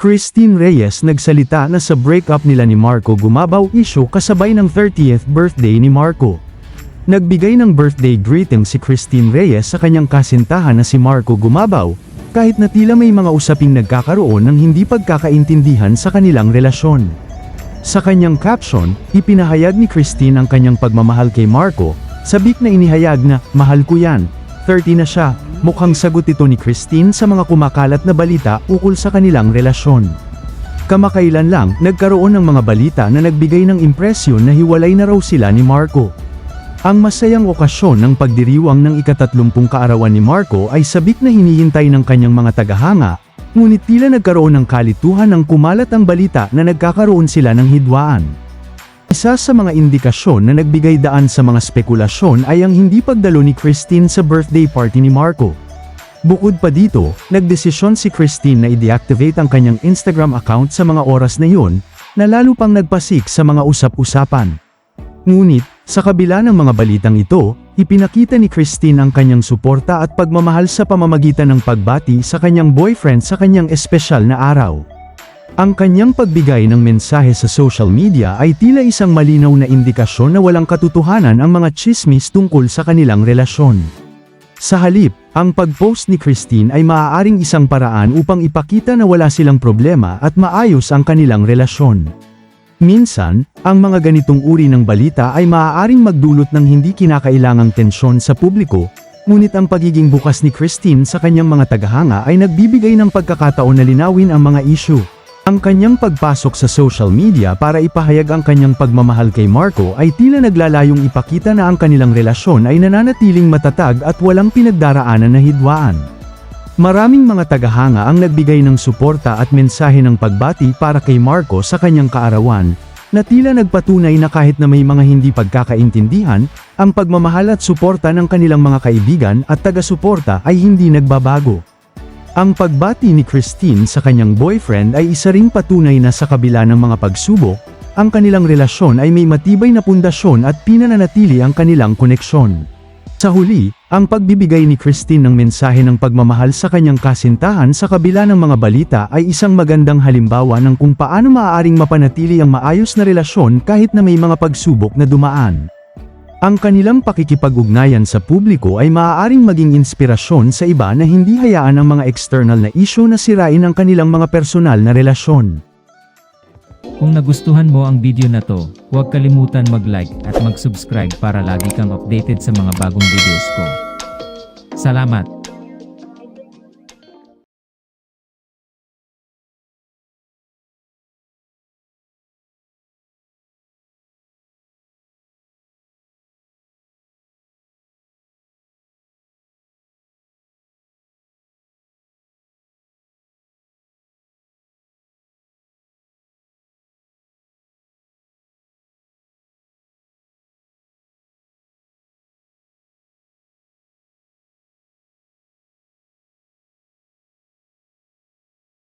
Christine Reyes nagsalita na sa breakup nila ni Marco gumabaw issue kasabay ng 30th birthday ni Marco. Nagbigay ng birthday greeting si Christine Reyes sa kanyang kasintahan na si Marco Gumabaw, kahit na tila may mga usaping nagkakaroon ng hindi pagkakaintindihan sa kanilang relasyon. Sa kanyang caption, ipinahayag ni Christine ang kanyang pagmamahal kay Marco, sabik na inihayag na, mahal ko yan, 30 na siya, mukhang sagot ito ni Christine sa mga kumakalat na balita ukol sa kanilang relasyon. Kamakailan lang, nagkaroon ng mga balita na nagbigay ng impresyon na hiwalay na raw sila ni Marco. Ang masayang okasyon ng pagdiriwang ng ikatatlumpung kaarawan ni Marco ay sabik na hinihintay ng kanyang mga tagahanga, ngunit tila nagkaroon ng kalituhan ng kumalat ang balita na nagkakaroon sila ng hidwaan. Isa sa mga indikasyon na nagbigay daan sa mga spekulasyon ay ang hindi pagdalo ni Christine sa birthday party ni Marco. Bukod pa dito, nagdesisyon si Christine na i-deactivate ang kanyang Instagram account sa mga oras na yun, na lalo pang nagpasik sa mga usap-usapan. Ngunit, sa kabila ng mga balitang ito, ipinakita ni Christine ang kanyang suporta at pagmamahal sa pamamagitan ng pagbati sa kanyang boyfriend sa kanyang espesyal na araw. Ang kanyang pagbigay ng mensahe sa social media ay tila isang malinaw na indikasyon na walang katotohanan ang mga chismis tungkol sa kanilang relasyon. Sa halip, ang pag-post ni Christine ay maaaring isang paraan upang ipakita na wala silang problema at maayos ang kanilang relasyon. Minsan, ang mga ganitong uri ng balita ay maaaring magdulot ng hindi kinakailangang tensyon sa publiko, ngunit ang pagiging bukas ni Christine sa kanyang mga tagahanga ay nagbibigay ng pagkakataon na linawin ang mga issue. Ang kanyang pagpasok sa social media para ipahayag ang kanyang pagmamahal kay Marco ay tila naglalayong ipakita na ang kanilang relasyon ay nananatiling matatag at walang pinagdaraanan na hidwaan. Maraming mga tagahanga ang nagbigay ng suporta at mensahe ng pagbati para kay Marco sa kanyang kaarawan, na tila nagpatunay na kahit na may mga hindi pagkakaintindihan, ang pagmamahal at suporta ng kanilang mga kaibigan at taga-suporta ay hindi nagbabago. Ang pagbati ni Christine sa kanyang boyfriend ay isa ring patunay na sa kabila ng mga pagsubok, ang kanilang relasyon ay may matibay na pundasyon at pinananatili ang kanilang koneksyon. Sa huli, ang pagbibigay ni Christine ng mensahe ng pagmamahal sa kanyang kasintahan sa kabila ng mga balita ay isang magandang halimbawa ng kung paano maaaring mapanatili ang maayos na relasyon kahit na may mga pagsubok na dumaan. Ang kanilang pakikipag-ugnayan sa publiko ay maaaring maging inspirasyon sa iba na hindi hayaan ang mga external na issue na sirain ang kanilang mga personal na relasyon. Kung nagustuhan mo ang video na to, huwag kalimutan mag-like at mag-subscribe para lagi kang updated sa mga bagong videos ko. Salamat!